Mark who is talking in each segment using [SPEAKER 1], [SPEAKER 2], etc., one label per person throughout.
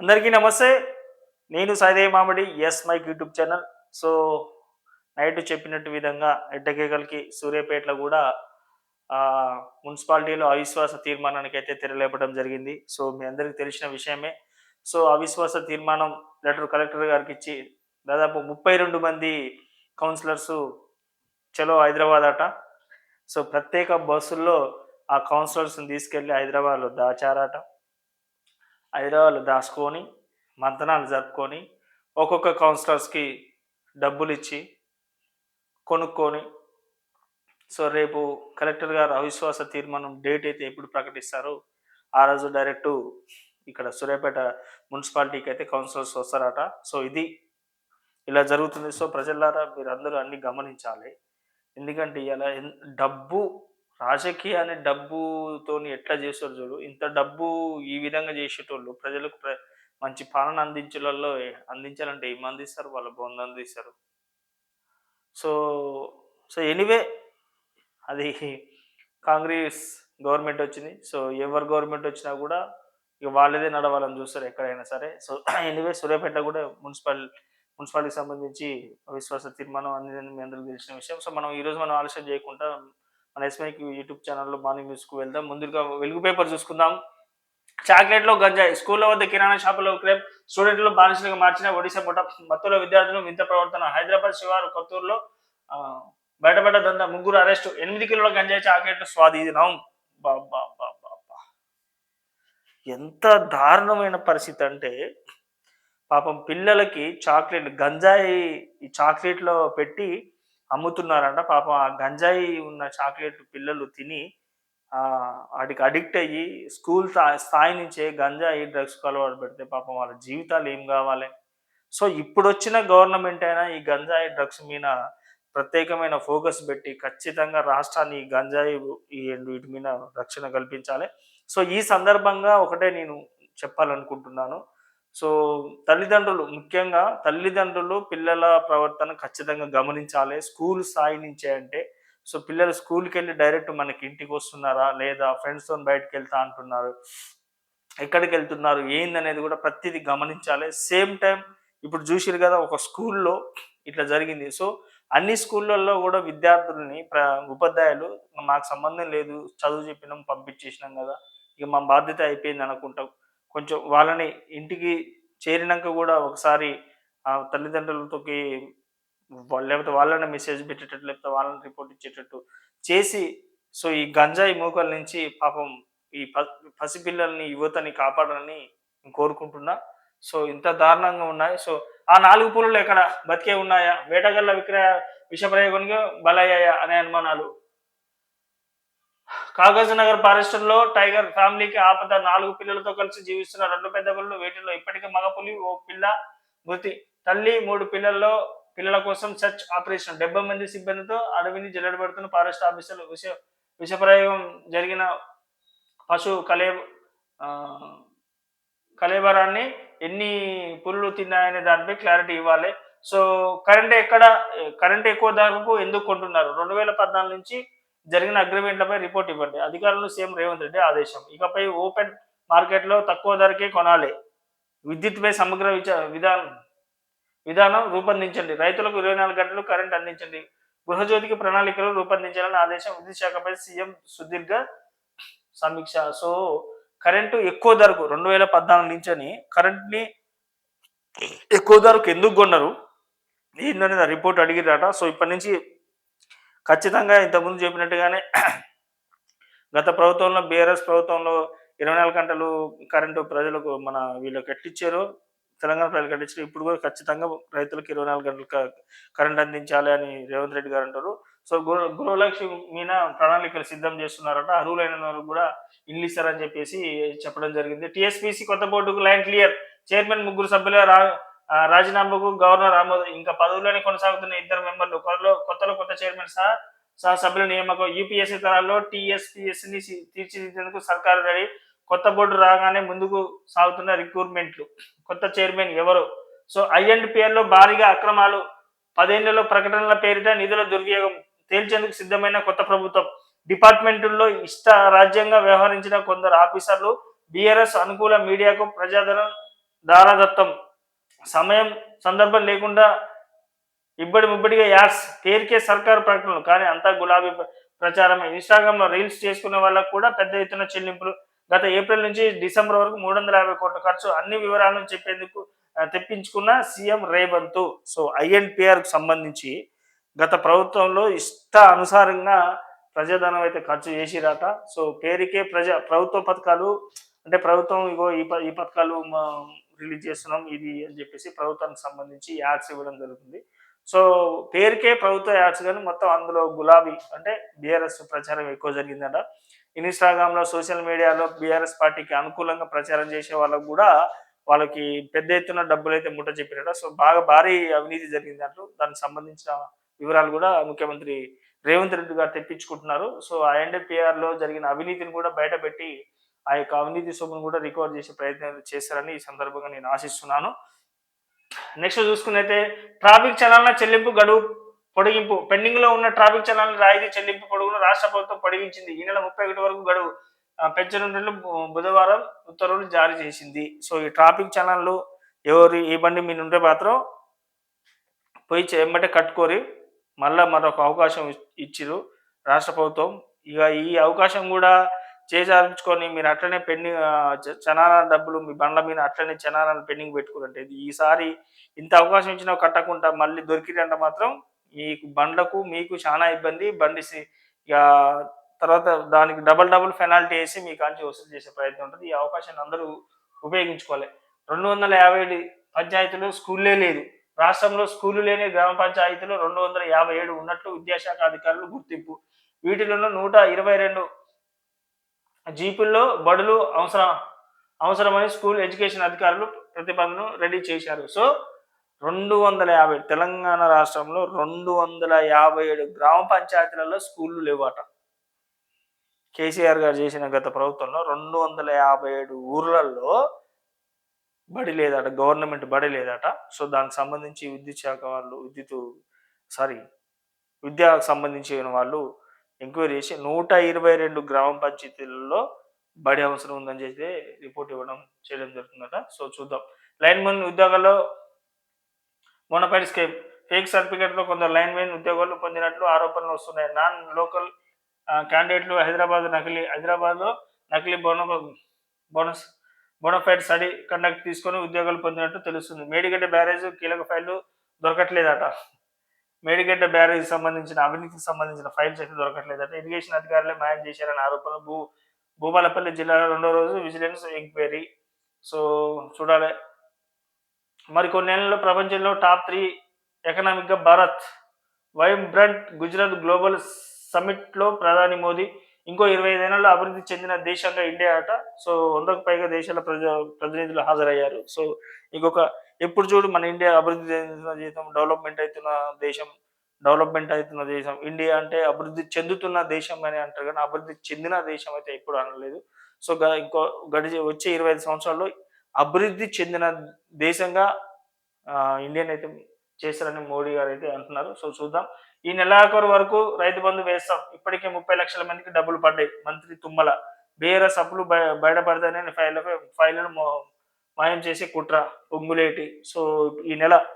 [SPEAKER 1] అందరికీ నమస్తే. నేను Saidevi Mamidi S mike YouTube channel. So night చెప్పినట్టు విధంగా ఎడ్డకేకల్కి సూర్యాపేటలో కూడా మున్సిపాలిటీలో అవిశ్వాస తీర్మానానికి అయితే తెరలేపడం జరిగింది. సో మీ అందరికీ తెలిసిన విషయమే. సో అవిశ్వాస తీర్మానం లెటర్ కలెక్టర్ గారికి ఇచ్చి దాదాపు ముప్పై రెండు మంది కౌన్సిలర్స్ చలో హైదరాబాద్ అట. సో ప్రత్యేక బస్సుల్లో ఆ కౌన్సిలర్స్ని తీసుకెళ్ళి హైదరాబాద్లో దాచారట. హైదరాబాద్లో దాచుకొని మంతనాలు జరుపుకొని ఒక్కొక్క కౌన్సిలర్స్కి డబ్బులు ఇచ్చి కొనుక్కొని సో రేపు కలెక్టర్ గారు అవిశ్వాస తీర్మానం డేట్ అయితే ఎప్పుడు ప్రకటిస్తారో ఆ రోజు డైరెక్ట్ ఇక్కడ సూర్యాపేట మున్సిపాలిటీకి అయితే కౌన్సిలర్స్ వస్తారట. సో ఇది ఇలా జరుగుతుంది. సో ప్రజలారా మీరు అందరూ అన్ని గమనించాలి. ఎందుకంటే ఇలా ఎన్- డబ్బు రాజకీయాన్ని డబ్బుతోని ఎట్లా చేసారు చూడు? ఇంత డబ్బు ఈ విధంగా చేసేటోళ్ళు ప్రజలకు ప్ర- మంచి పాలన అందించడంలో అందించాలంటే ఏం అందిస్తారు వాళ్ళ బొంద అందిస్తారు. సో సో ఎనీవే అది కాంగ్రెస్ గవర్నమెంట్ వచ్చింది. సో ఎవరు గవర్నమెంట్ వచ్చినా కూడా ఇక వాళ్ళదే నడవాలని చూస్తారు ఎక్కడైనా సరే. సో ఎనీవే సూర్యాపేట కూడా మున్సిపల్ మున్సిపాలిటీకి సంబంధించి అవిశ్వాస తీర్మానం అందిందని మీ అందరికీ తెలిసిన విషయం. సో మనం ఈరోజు మనం ఆలస్యం చేయకుండా మన ఎస్మైకి యూట్యూబ్ ఛానల్లో మార్నింగ్ న్యూస్కు వెళ్దాం. ముందుగా వెలుగు పేపర్ చూసుకుందాం. చాక్లెట్లో గంజాయి. స్కూల్లో వద్ద కిరాణా షాపులో క్రేప్ స్టూడెంట్లు బానిసలుగా మార్చిన ఒడిశా ముఠ మత్తులో విద్యార్థులు వింత ప్రవర్తన. హైదరాబాద్ శివారు కొత్తూరులో బయటపడ్డ దంద. ముగ్గురు అరెస్టు ఎనిమిది కిలోల గంజాయి చాక్లెట్లు స్వాధీనం బాబా ఎంత దారుణమైన పరిస్థితి అంటే పాపం పిల్లలకి చాక్లెట్ గంజాయి ఈ చాక్లెట్లో పెట్టి అమ్ముతున్నారంట. పాపం ఆ గంజాయి ఉన్న చాక్లెట్ పిల్లలు తిని వాటికి అడిక్ట్ అయ్యి స్కూల్ స్థాయి నుంచే గంజాయి డ్రగ్స్ అలవాటు పెడితే పాపం వాళ్ళ జీవితాలు ఏం కావాలి? సో ఇప్పుడు వచ్చిన గవర్నమెంట్ అయినా ఈ గంజాయి డ్రగ్స్ మీద ప్రత్యేకమైన ఫోకస్ పెట్టి ఖచ్చితంగా రాష్ట్రాన్ని ఈ గంజాయి వీటి మీద రక్షణ కల్పించాలి. సో ఈ సందర్భంగా ఒకటే నేను చెప్పాలనుకుంటున్నాను. సో తల్లిదండ్రులు ముఖ్యంగా తల్లిదండ్రులు పిల్లల ప్రవర్తన ఖచ్చితంగా గమనించాలి. స్కూల్ స్థాయి నుంచే అంటే సో పిల్లలు స్కూల్కి వెళ్ళి డైరెక్ట్ మనకి ఇంటికి వస్తున్నారా? లేదా ఫ్రెండ్స్తో బయటకు వెళ్తా అంటున్నారు. ఎక్కడికి వెళ్తున్నారు? ఏందనేది కూడా ప్రతిదీ గమనించాలి. సేమ్ టైం ఇప్పుడు చూసిరు కదా ఒక స్కూల్లో ఇట్లా జరిగింది. సో అన్ని స్కూళ్ళల్లో కూడా విద్యార్థులని ప్ర ఉపాధ్యాయులు మాకు సంబంధం లేదు చదువు చెప్పినాం పంపించేసినాం కదా ఇక మా బాధ్యత అయిపోయింది అనుకుంటాం. కొంచెం వాళ్ళని ఇంటికి చేరినాక కూడా ఒకసారి ఆ తల్లిదండ్రులతోకి లేకపోతే వాళ్ళని మెసేజ్ పెట్టేటట్టు లేకపోతే వాళ్ళని రిపోర్ట్ ఇచ్చేటట్టు చేసి సో ఈ గంజాయి మూకల నుంచి పాపం ఈ పసిపిల్లల్ని యువతని కాపాడాలని నేను కోరుకుంటున్నా. సో ఇంత దారుణంగా ఉన్నాయి. సో ఆ నాలుగు పులులు ఎక్కడ బతికే ఉన్నాయా? వేటగల్ల విక్రయ విషప్రయోగంగా బలయ్యాయా? అనే అనుమానాలు కాగజ్ నగర్ ఫారెస్ట్లో టైగర్ ఫ్యామిలీకి ఆపద నాలుగు పిల్లలతో కలిసి జీవిస్తున్న రెండు పెద్ద పిల్లలు వీటిలో ఇప్పటికే మగ పులి ఓ పిల్ల మృతి. తల్లి మూడు పిల్లల్లో పిల్లల కోసం సెర్చ్ ఆపరేషన్. డెబ్బై మంది సిబ్బందితో అడవిని జల్లెడబడుతున్న ఫారెస్ట్ ఆఫీసర్లు విష విషప్రయోగం జరిగిన పశు కలే ఆ, కలేబరాన్ని ఎన్ని పులులు తిన్నాయనే దానిపై క్లారిటీ ఇవ్వాలి. సో కరెంట్ ఎక్కడ కరెంట్ ఎక్కువ ధరకు ఎందుకు కొంటున్నారు? రెండు వేల పద్నాలుగు నుంచి జరిగిన అగ్రిమెంట్లపై రిపోర్ట్ ఇవ్వండి. అధికారులు సీఎం రేవంత్ రెడ్డి ఆదేశం. ఇకపై ఓపెన్ మార్కెట్లో తక్కువ ధరకే కొనాలి. విద్యుత్పై సమగ్ర విచ విధానం విధానం రూపొందించండి. రైతులకు ఇరవై నాలుగు గంటలు కరెంట్ అందించండి. గృహజ్యోతికి ప్రణాళికలు రూపొందించాలని ఆదేశం విద్యుత్ శాఖపై సీఎం సుదీర్ఘ సమీక్ష. సో కరెంటు ఎక్కువ ధరకు రెండు వేల పద్నాలుగు నుంచి అని కరెంట్ని ఎక్కువ ధరకు ఎందుకు కొన్నారు? ఏందనేది రిపోర్ట్ అడిగిరట సో ఇప్పటి నుంచి ఖచ్చితంగా ఇంతకుముందు చెప్పినట్టుగానే గత ప్రభుత్వంలో బీఆర్ఎస్ ప్రభుత్వంలో ఇరవై నాలుగు గంటలు కరెంటు ప్రజలకు మన వీళ్ళు కట్టించారు తెలంగాణ ప్రజలు కట్టించారు ఇప్పుడు కూడా ఖచ్చితంగా రైతులకు ఇరవై నాలుగు గంటలు కరెంట్ అందించాలి అని రేవంత్ రెడ్డి గారు అంటారు. సో గృహ గృహలక్ష్మి మీద ప్రణాళికలు సిద్ధం చేస్తున్నారట. అర్హులైన వారు కూడా ఇల్లు ఇస్తారని చెప్పేసి చెప్పడం జరిగింది. టిఎస్పిసి కొత్త బోర్డుకు లైన్ క్లియర్. చైర్మన్ ముగ్గురు సభ్యుల రా రాజీనామాకు గవర్నర్ ఆమోదం ఇంకా పదవుల్లోనే కొనసాగుతున్న ఇద్దరు మెంబర్లు కొత్తలో కొత్తలో కొత్త చైర్మన్ సహా సహా సభ్యుల నియామకం. యూపీఎస్సీ తరాల్లో టీఎస్పీఎస్సీని తీర్చిదిద్దేందుకు సర్కారు రెడీ. కొత్త బోర్డు రాగానే ముందుకు సాగుతున్న రిక్రూట్మెంట్లు. కొత్త చైర్మన్ ఎవరు? సో ఐఎండ్పిఎల్లో భారీగా అక్రమాలు పదేళ్ళలో ప్రకటనల పేరిట నిధుల దుర్వినియోగం తేల్చేందుకు సిద్ధమైన కొత్త ప్రభుత్వం. డిపార్ట్మెంటుల్లో ఇష్ట రాజ్యంగా వ్యవహరించిన కొందరు ఆఫీసర్లు బీఆర్ఎస్ అనుకూల మీడియాకు ప్రజాదరణ దారాదత్తం. సమయం సందర్భం లేకుండా ఇబ్బడి ముబ్బడిగా యాడ్స్ పేరుకే సర్కారు ప్రకటనలు. కానీ అంతా గులాబీ ప్రచారమే. ఇన్స్టాగ్రామ్లో రీల్స్ చేసుకునే వాళ్ళకు కూడా పెద్ద ఎత్తున చెల్లింపులు. గత ఏప్రిల్ నుంచి డిసెంబర్ వరకు మూడు వందల యాభై కోట్ల ఖర్చు అన్ని వివరాలను చెప్పేందుకు తెప్పించుకున్న సీఎం రేవంత్. సో ఐఎన్పిఆర్కు సంబంధించి గత ప్రభుత్వంలో ఇష్ట అనుసారంగా ప్రజాధనం అయితే ఖర్చు చేసిరట. సో పేరుకే ప్రజా ప్రభుత్వ పథకాలు అంటే ప్రభుత్వం ఇగో ఈ ప- ఈ పథకాలు రిలీజ్ చేస్తున్నాం ఇది అని చెప్పేసి ప్రభుత్వానికి సంబంధించి యాడ్స్ ఇవ్వడం జరుగుతుంది. సో పేరుకే ప్రభుత్వ యాడ్స్ కానీ మొత్తం అందులో గులాబీ అంటే బీఆర్ఎస్ ప్రచారం ఎక్కువ జరిగిందట. ఇన్స్టాగ్రామ్లో సోషల్ మీడియాలో బీఆర్ఎస్ పార్టీకి అనుకూలంగా ప్రచారం చేసే వాళ్ళకు కూడా వాళ్ళకి పెద్ద ఎత్తున డబ్బులు అయితే ముట్ట చెప్పినట సో బాగా భారీ అవినీతి జరిగింది అంటారు దానికి సంబంధించిన వివరాలు కూడా ముఖ్యమంత్రి రేవంత్ రెడ్డి గారు తెప్పించుకుంటున్నారు. సో ఐఎన్డిపిఆర్లో జరిగిన అవినీతిని కూడా బయటపెట్టి ఆ యొక్క అవినీతి సొమ్మును కూడా రికవర్ చేసే ప్రయత్నం చేశారని ఈ సందర్భంగా నేను ఆశిస్తున్నాను. నెక్స్ట్ చూసుకున్నైతే ట్రాఫిక్ చలాన చెల్లింపు గడువు పొడిగింపు. పెండింగ్లో ఉన్న ట్రాఫిక్ చలాన రాయితీ చెల్లింపు పొడుగును రాష్ట్ర ప్రభుత్వం పొడిగించింది. ఈ నెల ముప్పై ఒకటి వరకు గడువు పెంచనున్నట్లు బుధవారం ఉత్తర్వులు జారీ చేసింది. సో ఈ ట్రాఫిక్ చలాన్లు ఎవరు ఈ బండి మీరు ఉంటే మాత్రం పోయి చెమ్మటే కట్టుకోరి మళ్ళా మరొక అవకాశం ఇచ్చిరు రాష్ట్ర ప్రభుత్వం. ఇక ఈ అవకాశం కూడా చేజారించుకొని మీరు అట్లనే పెండింగ్ చనాల డబ్బులు మీ బండ్ల మీద అట్లనే చనాలను పెండింగ్ పెట్టుకున్నట్టు ఇది ఈసారి ఇంత అవకాశం ఇచ్చినా కట్టకుండా మళ్ళీ దొరికిరంటే మాత్రం మీకు బండ్లకు మీకు చాలా ఇబ్బంది. బండి ఇక తర్వాత దానికి డబల్ డబుల్ పెనాల్టీ వేసి మీ కాంచి వసూలు చేసే ప్రయత్నం ఉంటుంది. ఈ అవకాశాన్ని అందరూ ఉపయోగించుకోవాలి. రెండు వందల యాభై ఏడు పంచాయతీలు స్కూల్లే లేదు. రాష్ట్రంలో స్కూలు లేని గ్రామ పంచాయతీలు రెండు వందల యాభై ఏడు ఉన్నట్లు విద్యాశాఖ అధికారులు గుర్తింపు. వీటిలో నూట ఇరవై రెండు జీపుల్లో బడులు అవసరం అవసరమని స్కూల్ ఎడ్యుకేషన్ అధికారులు ప్రతిపాదనను రెడీ చేశారు. సో రెండు వందల యాభై తెలంగాణ రాష్ట్రంలో రెండు వందల యాభై ఏడు గ్రామ పంచాయతీలలో స్కూళ్ళు లేవట. కేసీఆర్ గారు చేసిన గత ప్రభుత్వంలో రెండు వందల యాభై ఏడు ఊర్లలో బడి లేదట గవర్నమెంట్ బడి లేదట. సో దానికి సంబంధించి విద్యుత్ శాఖ వాళ్ళు విద్యుత్ సారీ విద్యకు సంబంధించిన వాళ్ళు ఎంక్వైరీ చేసి నూట ఇరవై రెండు గ్రామ పంచాయతీలలో బడి అవసరం ఉందని చెప్పి రిపోర్ట్ ఇవ్వడం చేయడం జరుగుతుందట. సో చూద్దాం. లైన్ మెన్ ఉద్యోగాల్లో మోనపైడ్ స్కీమ్. ఫేక్ సర్టిఫికేట్తో కొందరు లైన్ మెన్ ఉద్యోగాలు పొందినట్లు ఆరోపణలు వస్తున్నాయి. నాన్ లోకల్ క్యాండిడేట్లు హైదరాబాద్ నకిలీ హైదరాబాద్లో నకిలీ బోన bonus bona fide study conduct తీసుకొని ఉద్యోగాలు పొందినట్టు తెలుస్తుంది. మేడిగడ్డ బ్యారేజ్ కీలక ఫైళ్ళు దొరకట్లేదట. మేడిగడ్డ బ్యారేజ్ సంబంధించిన అవినీతికి సంబంధించిన ఫైల్స్ అయితే దొరకట్లేదట ఇరిగేషన్ అధికారులే మాయం చేశారని ఆరోపణలు భూ భూపాలపల్లి జిల్లాలో రెండో రోజు విజిలెన్స్ ఎంక్వైరీ. సో చూడాలి. మరి కొన్ని నెలల్లో ప్రపంచంలో టాప్ త్రీ ఎకనామిక్గా భారత్ వైబ్రంట్ గుజరాత్ గ్లోబల్ సమిట్లో ప్రధాని మోదీ ఇంకో ఇరవై ఐదేళ్ళలో అభివృద్ధి చెందిన దేశంగా ఇండియా అట. సో వందకు పైగా దేశాల ప్రజ ప్రతినిధులు హాజరయ్యారు. సో ఇంకొక ఎప్పుడు చూడు మన ఇండియా అభివృద్ధి చెందుతున్న దేశం డెవలప్మెంట్ అవుతున్న దేశం డెవలప్మెంట్ అవుతున్న దేశం. ఇండియా అంటే అభివృద్ధి చెందుతున్న దేశం అని అంటారు కానీ అభివృద్ధి చెందిన దేశం అయితే ఎప్పుడు అనలేదు. సో ఇంకో గడిచి వచ్చే ఇరవై ఐదు సంవత్సరాల్లో అభివృద్ధి చెందిన దేశంగా ఇండియన్ అయితే చేస్తారని మోడీ గారు అయితే అంటున్నారు. సో చూద్దాం. ఈ నెలాఖరు వరకు రైతు బంధు వేస్తాం. ఇప్పటికే ముప్పై లక్షల మందికి డబ్బులు పడ్డాయి. మంత్రి తుమ్మల. బీఆర్ఎస్ అప్పులు బయ- బయటపడతానని ఫైల్ ఫైళ్ళను మాయం చేసి కుట్ర పొంగులేటి సో ఈ నెల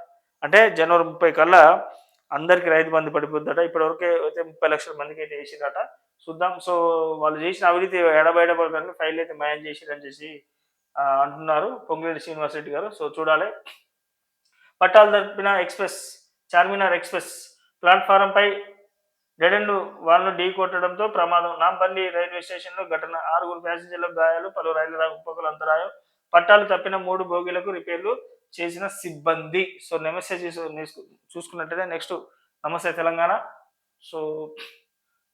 [SPEAKER 1] అంటే జనవరి ముప్పై కల్లా అందరికి రైతు బంధు పడిపోద్దట. ఇప్పటివరకే అయితే ముప్పై లక్షల మందికి అయితే వేసిందట చూద్దాం. సో వాళ్ళు చేసిన అవినీతి ఎడబయటపడడానికి ఫైల్ అయితే మాయం చేసిరని చేసి అంటున్నారు పొంగిరెడ్డి శ్రీనివాసరెడ్డి గారు. సో చూడాలి. పట్టాలు తప్పిన ఎక్స్ప్రెస్ చార్మినార్ ఎక్స్ప్రెస్. ప్లాట్ఫారం పై డెడ్ వాళ్ళను ఢీ కొట్టడంతో ప్రమాదం. నాంపల్లి రైల్వే స్టేషన్లో ఘటన. ఆరుగురు ప్యాసింజర్లకు గాయాలు పలు రైలు రాకపోకలు అంతరాయం. పట్టాలు తప్పిన మూడు బోగీలకు రిపేర్లు చేసిన సిబ్బంది. సో నమస్తే చూసుకున్నట్టయితే నెక్స్ట్ నమస్తే తెలంగాణ. సో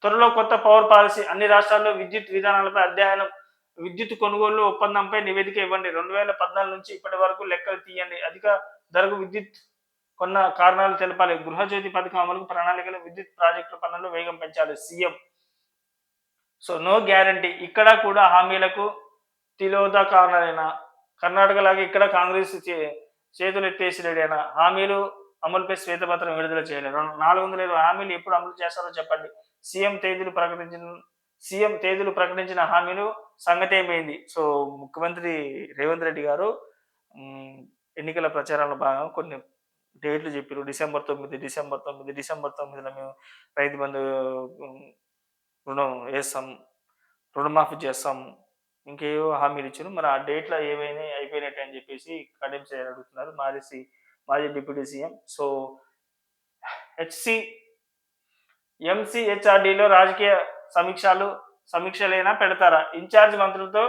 [SPEAKER 1] త్వరలో కొత్త పవర్ పాలసీ. అన్ని రాష్ట్రాల్లో విద్యుత్ విధానాలపై అధ్యయనం. విద్యుత్ కొనుగోలు ఒప్పందంపై నివేదిక ఇవ్వండి. రెండు వేల పద్నాలుగు నుంచి ఇప్పటి వరకు లెక్కలు తీయండి. అధిక ధరకు విద్యుత్ కొన్న కారణాలు తెలపాలి. గృహజ్యోతి పథకం అమలుకు ప్రణాళికలు విద్యుత్ ప్రాజెక్టుల పనులు వేగం పెంచాలి. సీఎం. So no guarantee. ఇక్కడ కూడా హామీలకు తిలోదకాలైన కర్ణాటక లాగా ఇక్కడ కాంగ్రెస్ చే- చేతులు ఎత్తేసినడైనా హామీలు అమలుపై శ్వేతపత్రం విడుదల చేయలేదు. రెండు- నాలుగు వందల ఇరవై హామీలు ఎప్పుడు అమలు చేస్తారో చెప్పండి. సీఎం తేదీలు ప్రకటించిన సీఎం తేదీలు ప్రకటించిన హామీలు సంగతి ఏమైంది? సో ముఖ్యమంత్రి రేవంత్ రెడ్డి గారు ఎన్నికల ప్రచారంలో భాగంగా కొన్ని డేట్లు చెప్పారు డిసెంబర్ తొమ్మిది డిసెంబర్ తొమ్మిది డిసెంబర్ తొమ్మిదిలో మేము రైతు బంధు రుణం వేస్తాం రుణమాఫీ చేస్తాం ఇంకేవో హామీలు ఇచ్చారు మరి ఆ డేట్లో ఏమైనా అయిపోయినట్టు అని చెప్పేసి కడియం చేయాలి అడుగుతున్నారు. మాజీ సి మాజీ డిప్యూటీ సీఎం. సో హెచ్సి ఎంసీహెచ్ఆర్డీలో రాజకీయ సమీక్షలు సమీక్షలైనా పెడతారా? ఇన్ఛార్జ్ మంత్రులతో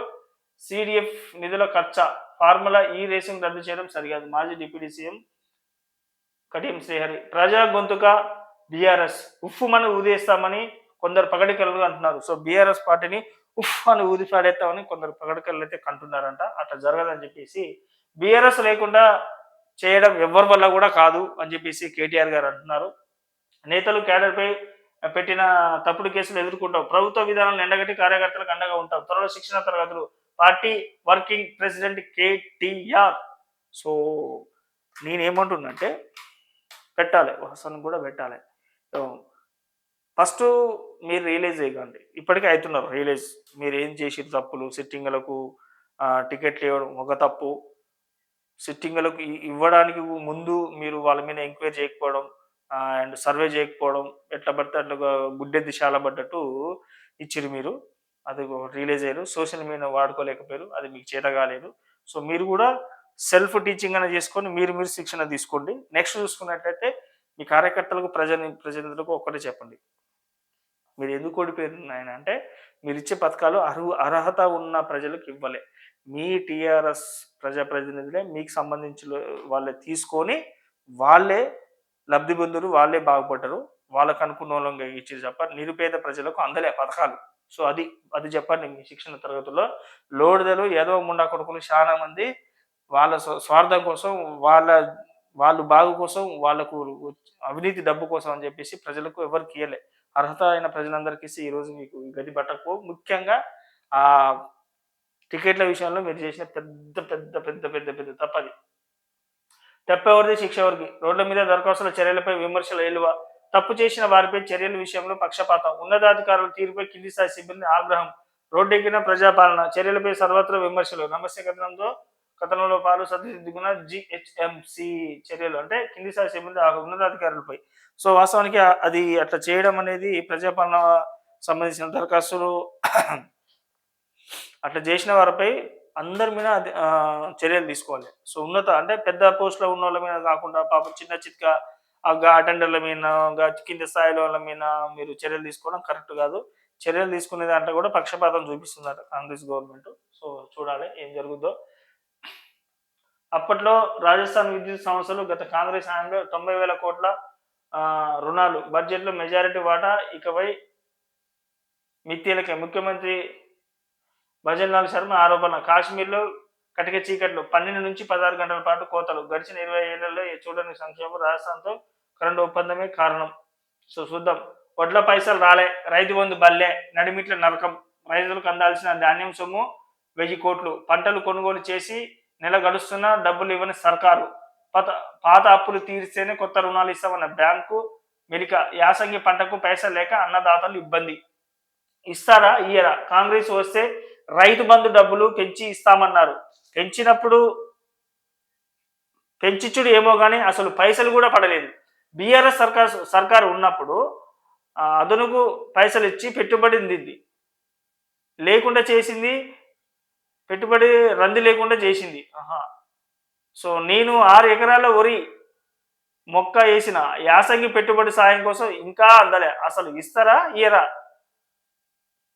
[SPEAKER 1] సిడిఎఫ్ నిధుల ఖర్చా ఫార్ములా ఈ రేసింగ్ రద్దు చేయడం సరికాదు. మాజీ డిప్యూటీ సీఎం కటిం శ్రీహరి. ప్రజా గొంతుక బీఆర్ఎస్. ఉఫ్ అని ఊదేస్తామని కొందరు పగడికలు అంటున్నారు. సో బీఆర్ఎస్ పార్టీని ఉఫ్ అని ఊది పాడేస్తామని కొందరు పగడికెళ్ళు అయితే కంటున్నారంట. అట్లా జరగదని చెప్పేసి బీఆర్ఎస్ లేకుండా చేయడం ఎవరి వల్ల కూడా కాదు అని చెప్పేసి కేటీఆర్ గారు అంటున్నారు. నేతలు క్యాడర్పై పెట్టిన తప్పుడు కేసులు ఎదుర్కొంటాం ప్రభుత్వ విధానాలను ఎండగట్టి కార్యకర్తలకు అండగా ఉంటాం త్వరలో శిక్షణ తరగతులు. Party working president KTR. So నేనేమంటున్నంటే పెట్టాలి హసన్ కూడా పెట్టాలి. ఫస్ట్ మీరు రియలైజ్ చేయకండి. ఇప్పటికే అవుతున్నారు రియలైజ్. మీరు ఏం చేసి తప్పులు? సిట్టింగ్లకు టికెట్లు ఇవ్వడం ఒక తప్పు. సిట్టింగ్లకు ఇవ్వడానికి ముందు మీరు వాళ్ళ మీద ఎంక్వైరీ చేయకపోవడం అండ్ సర్వే చేయకపోవడం ఎట్లా పడితే అట్లా గుడ్డెద్ది చాలా పడ్డట్టు ఇచ్చిరు మీరు. అది రియలైజ్ అయ్యారు. సోషల్ మీడియా వాడుకోలేకపోయారు. అది మీకు చేత కాలేదు సో మీరు కూడా సెల్ఫ్ టీచింగ్ అనేది చేసుకొని మీరు మీరు శిక్షణ తీసుకోండి. నెక్స్ట్ చూసుకున్నట్టయితే మీ కార్యకర్తలకు ప్రజని ప్రజలకు ఒక్కటే చెప్పండి. మీరు ఎందుకు ఓడిపోయారు ఆయన అంటే మీరు ఇచ్చే పథకాలు అర్హు అర్హత ఉన్న ప్రజలకు ఇవ్వలే. మీ టిఆర్ఎస్ ప్రజాప్రతినిధులే మీకు సంబంధించిన వాళ్ళే తీసుకొని వాళ్ళే లబ్ధి పొందురు వాళ్ళే బాగుపడ్డరు. వాళ్ళకు అనుకున్న వాళ్ళంగా ఇచ్చి తప్ప నిరుపేద ప్రజలకు అందలే పథకాలు. సో అది అది చెప్పండి మీ శిక్షణ తరగతుల్లో. లోడుదలు ఏదో ముండా కొడుకులు చాలా మంది వాళ్ళ స్వ- స్వార్థం కోసం వాళ్ళ వాళ్ళు బాగు కోసం వాళ్ళకు అవినీతి డబ్బు కోసం అని చెప్పేసి ప్రజలకు ఎవరికి ఇయ్యలే అర్హత అయిన ప్రజలందరికీ ఈరోజు మీకు ఈ గది పట్టకపో ముఖ్యంగా ఆ టికెట్ల విషయంలో మీరు చేసిన పెద్ద పెద్ద పెద్ద పెద్ద పెద్ద తప్పది. తప్పెవరిది శిక్ష ఎవరికి రోడ్ల మీద దరఖాస్తుల చర్యలపై విమర్శలు ఏలువ. తప్పు చేసిన వారిపై చర్యల విషయంలో పక్షపాతం. ఉన్నతాధికారుల తీరుపై కింది స్థాయి సిబ్బంది ఆగ్రహం. రోడ్డెక్కిన ప్రజాపాలన. చర్యలపై సర్వత్రా విమర్శలు. నమస్య కథనంతో కథనంలో పాలు సరిదిద్దుకున్న జిహెచ్ఎంసి చర్యలు అంటే కింది స్థాయి సిబ్బంది ఆ ఉన్నతాధికారులపై. సో వాస్తవానికి అది అట్లా చేయడం అనేది ప్రజాపాలన సంబంధించిన దరఖాస్తులు అట్లా చేసిన వారిపై అందరి మీద అది, చర్యలు తీసుకోవాలి. సో ఉన్నత అంటే పెద్ద పోస్ట్లో ఉన్న వాళ్ళ మీద కాకుండా పాపం చిన్న చిత్క అటెండర్ల మీద కింది కింద స్థాయిలో వాళ్ళ మీద మీరు చర్యలు తీసుకోవడం కరెక్ట్ కాదు. చర్యలు తీసుకునే దాంట్లో కూడా పక్షపాతం చూపిస్తుందట కాంగ్రెస్ గవర్నమెంట్. సో చూడాలి ఏం జరుగుద్దో. అప్పట్లో రాజస్థాన్ విద్యుత్ సంస్థలు గత కాంగ్రెస్ హయాంలో తొంభై వేల కోట్ల రుణాలు బడ్జెట్లో మెజారిటీ వాటా ఇకపై మిత్తీలకే. ముఖ్యమంత్రి భజన్లాల్ శర్మ ఆరోపణ కాశ్మీర్లో కటిక చీకట్లు పన్నెండు నుంచి పదహారు గంటల పాటు కోతలు. గడిచిన ఇరవై ఏళ్ళలో ఏ చూడని సంక్షేమం రాజస్థాన్తో కరెంటు ఒప్పందమే కారణం. సో చూద్దాం. వడ్ల పైసలు రాలే. రైతు బంధు బల్లే. నడిమిట్ల నరకం. రైతులకు అందాల్సిన ధాన్యం సొమ్ము వెయ్యి కోట్లు. పంటలు కొనుగోలు చేసి నెల గడుస్తున్నా డబ్బులు ఇవ్వని సర్కారు. పాత పాత అప్పులు తీర్చేనే కొత్త రుణాలు ఇస్తామన్న బ్యాంకు మెలిక యాసంగి పంటకు పైసలు లేక అన్నదాతలు ఇబ్బంది. ఇస్తారా? ఇయ్యరా? కాంగ్రెస్ వస్తే రైతు బంధు డబ్బులు పెంచి ఇస్తామన్నారు. పెంచినప్పుడు పెంచిచ్చుడు ఏమో కానీ అసలు పైసలు కూడా పడలేదు. బీఆర్ఎస్ సర్కార్ సర్కారు ఉన్నప్పుడు అదనుకు పైసలు ఇచ్చి పెట్టుబడి ఇది లేకుండా చేసింది పెట్టుబడి రంది లేకుండా చేసింది. ఆహా. సో నేను ఆరు ఎకరాల వరి మొక్క వేసిన యాసంగి పెట్టుబడి సాయం కోసం ఇంకా అందలే. అసలు ఇస్తారా ఇయరా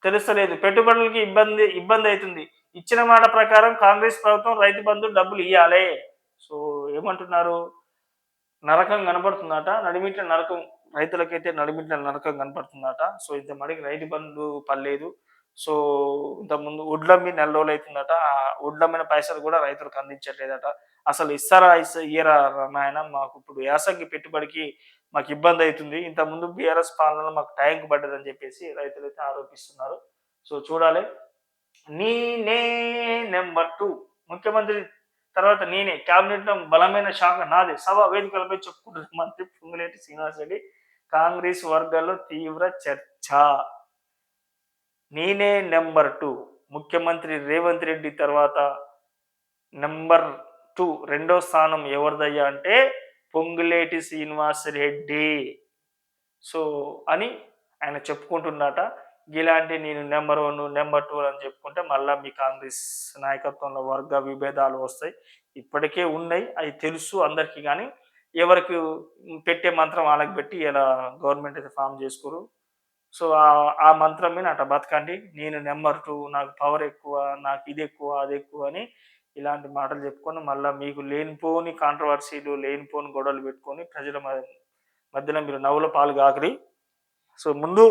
[SPEAKER 1] తెలుస్తలేదు. పెట్టుబడులకి ఇబ్బంది ఇబ్బంది అవుతుంది. ఇచ్చిన మాట ప్రకారం కాంగ్రెస్ ప్రభుత్వం రైతు బంధు డబ్బులు ఇవ్వాలి సో ఏమంటున్నారు? నరకం కనపడుతుందట. నడిమిట్ల నరకం రైతులకైతే నడిమిట్ల నరకం కనపడుతుందట. సో ఇంత మడికి రైతు బంధు పర్లేదు సో ఇంతకుముందు ఉడ్లమ్మి నెల రోజులు అవుతుందట. ఆ ఉడ్లమ్మిన పైసలు కూడా రైతులకు అందించట్లేదట. అసలు ఇస్తారా ఇస్తా ఇయ్యరా నాయన? మాకు ఇప్పుడు యాసంగి పెట్టుబడికి మాకు ఇబ్బంది అవుతుంది. ఇంతకుముందు బీఆర్ఎస్ పాలనలో మాకు టైంకి పడ్డదని చెప్పేసి రైతులు అయితే ఆరోపిస్తున్నారు. సో చూడాలి. నేనే నెంబర్ టూ. ముఖ్యమంత్రి తర్వాత నేనే. క్యాబినెట్లో బలమైన శాఖ నాదే. సభ వేదికలపై చెప్పుకుంటున్న మంత్రి పొంగులేటి శ్రీనివాస్ రెడ్డి కాంగ్రెస్ వర్గాల్లో తీవ్ర చర్చ. నేనే నెంబర్ టూ. ముఖ్యమంత్రి రేవంత్ రెడ్డి తర్వాత నెంబర్ టూ రెండో స్థానం ఎవరిదయ్యా అంటే పొంగులేటి శ్రీనివాస్ రెడ్డి సో అని ఆయన చెప్పుకుంటున్నట. ఇలాంటి నేను నెంబర్ వన్ నెంబర్ టూ అని చెప్పుకుంటే మళ్ళీ మీ కాంగ్రెస్ నాయకత్వంలో వర్గ విభేదాలు వస్తాయి. ఇప్పటికే ఉన్నాయి అవి తెలుసు అందరికీ కానీ ఎవరికి పెట్టే మంత్రం వాళ్ళకి పెట్టి ఇలా గవర్నమెంట్ అయితే ఫామ్ చేసుకోరు. సో ఆ మంత్రం మీద అట్లా బతకండి. నేను నెంబర్ టూ నాకు పవర్ ఎక్కువ నాకు ఇది ఎక్కువ అది ఎక్కువ అని ఇలాంటి మాటలు చెప్పుకొని మళ్ళీ మీకు లేనిపోని కాంట్రవర్సీలు లేనిపోని గొడవలు పెట్టుకొని ప్రజల మధ్యలో మీరు నవ్వుల పాలు కాకరి సో ముందు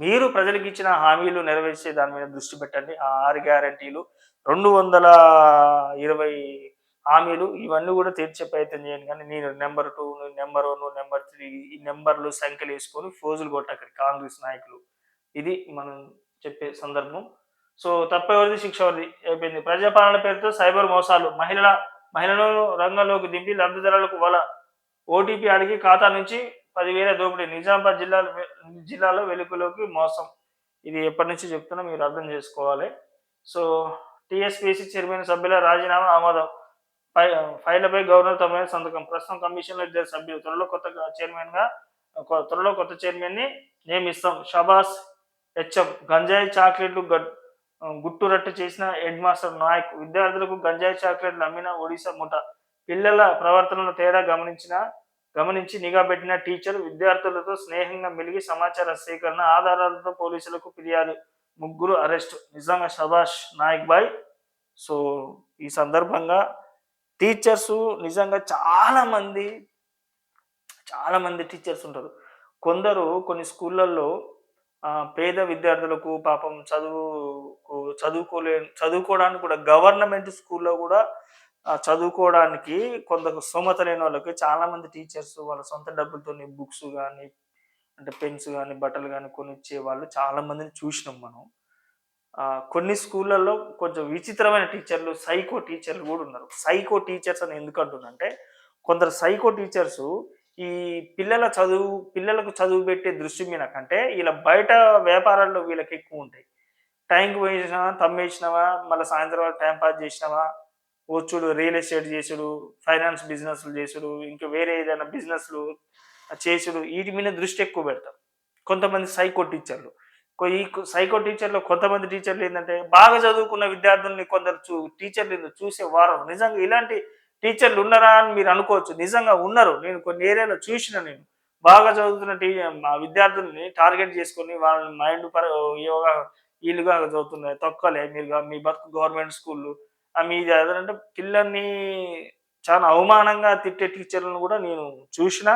[SPEAKER 1] మీరు ప్రజలకు ఇచ్చిన హామీలు నెరవేర్చే దాని మీద దృష్టి పెట్టండి. ఆ ఆరు గ్యారంటీలు రెండు వందల ఇరవై హామీలు ఇవన్నీ కూడా తీర్చే ప్రయత్నం చేయండి. కానీ నేను number two number one number ఈ నెంబర్లు సంఖ్యలు వేసుకొని ఫోజులు కొట్టక్కడి కాంగ్రెస్ నాయకులు. ఇది మనం చెప్పే సందర్భం. సో తప్పెవరిది శిక్ష వరిది అయిపోయింది. ప్రజాపాలన పేరుతో సైబర్ మోసాలు. మహిళల మహిళలను రంగంలోకి దింపి లబ్ధిదారులకు వల. ఓటీపీ అడిగి ఖాతా నుంచి పదివేల దోపిడీ. నిజామాబాద్ జిల్లాలో జిల్లాలో వెలుగులోకి మోసం. ఇది ఎప్పటి నుంచి చెప్తున్నా మీరు అర్థం చేసుకోవాలి. సో టీఎస్పీసీ చైర్మన్ సభ్యుల రాజీనామా ఆమోదం. ఫైళ్ళపై గవర్నర్ తమ సంతకం. ప్రస్తుతం కమిషన్లో ఇద్దరు సభ్యులు. త్వరలో కొత్త చైర్మన్గా త్వరలో కొత్త చైర్మన్ని నియమిస్తాం. షబాస్ హెచ్ఎం గంజాయి చాక్లెట్లు గుట్టు రట్టు చేసిన హెడ్ మాస్టర్ నాయక్ విద్యార్థులకు గంజాయి చాక్లెట్లు అమ్మిన ఒడిశా ముఠ. పిల్లల ప్రవర్తనలో తేడా గమనించిన గమనించి నిఘా పెట్టిన టీచర్ విద్యార్థులతో స్నేహంగా మెలిగి సమాచార సేకరణ ఆధారాలతో పోలీసులకు ఫిర్యాదు ముగ్గురు అరెస్ట్. నిజంగా షబాష్ నాయక్ బాయ్. సో ఈ సందర్భంగా టీచర్స్ నిజంగా చాలామంది చాలామంది టీచర్స్ ఉంటారు. కొందరు కొన్ని స్కూళ్ళల్లో పేద విద్యార్థులకు పాపం చదువు చదువుకోలే చదువుకోవడానికి కూడా గవర్నమెంట్ స్కూల్లో కూడా చదువుకోవడానికి కొంత స్తోమత లేని వాళ్ళకి చాలామంది టీచర్స్ వాళ్ళ సొంత డబ్బులతో బుక్స్ కానీ అంటే పెన్స్ కానీ బట్టలు కానీ కొనిచ్చే వాళ్ళు చాలామందిని చూసినాం మనం. కొన్ని స్కూళ్ళల్లో కొంచెం విచిత్రమైన టీచర్లు సైకో టీచర్లు కూడా ఉన్నారు. సైకో టీచర్స్ అని ఎందుకు అంటున్నంటే కొందరు సైకో టీచర్స్ ఈ పిల్లల చదువు పిల్లలకు చదువు పెట్టే దృష్టి మీద కంటే ఇలా బయట వ్యాపారాల్లో వీళ్ళకి ఎక్కువ ఉంటాయి. టైంకి పోయినావా తమ్మేసినావా మళ్ళీ సాయంత్రం టైం పాస్ చేసినావా వచ్చుడు రియల్ ఎస్టేట్ చేసుడు ఫైనాన్స్ బిజినెస్లు చేసుడు ఇంకా వేరే ఏదైనా బిజినెస్లు చేసుడు వీటి మీద దృష్టి ఎక్కువ పెడతారు. కొంతమంది సైకో టీచర్లు. ఈ సైకో టీచర్లో కొంతమంది టీచర్లు ఏంటంటే బాగా చదువుకున్న విద్యార్థుల్ని కొందరు చూ టీచర్లు చూసే వారం నిజంగా ఇలాంటి టీచర్లు ఉన్నారా అని మీరు అనుకోవచ్చు. నిజంగా ఉన్నారు. నేను కొన్ని ఏరియాలో చూసిన నేను. బాగా చదువుతున్న టీ మా విద్యార్థుల్ని టార్గెట్ చేసుకొని వాళ్ళని మైండ్ పర యోగా వీలుగా చదువుతున్నాయి తొక్కలే. మీరు మీ బతుకు గవర్నమెంట్ స్కూళ్ళు. మీది అదంటే పిల్లల్ని చాలా అవమానంగా తిట్టే టీచర్లను కూడా నేను చూసిన.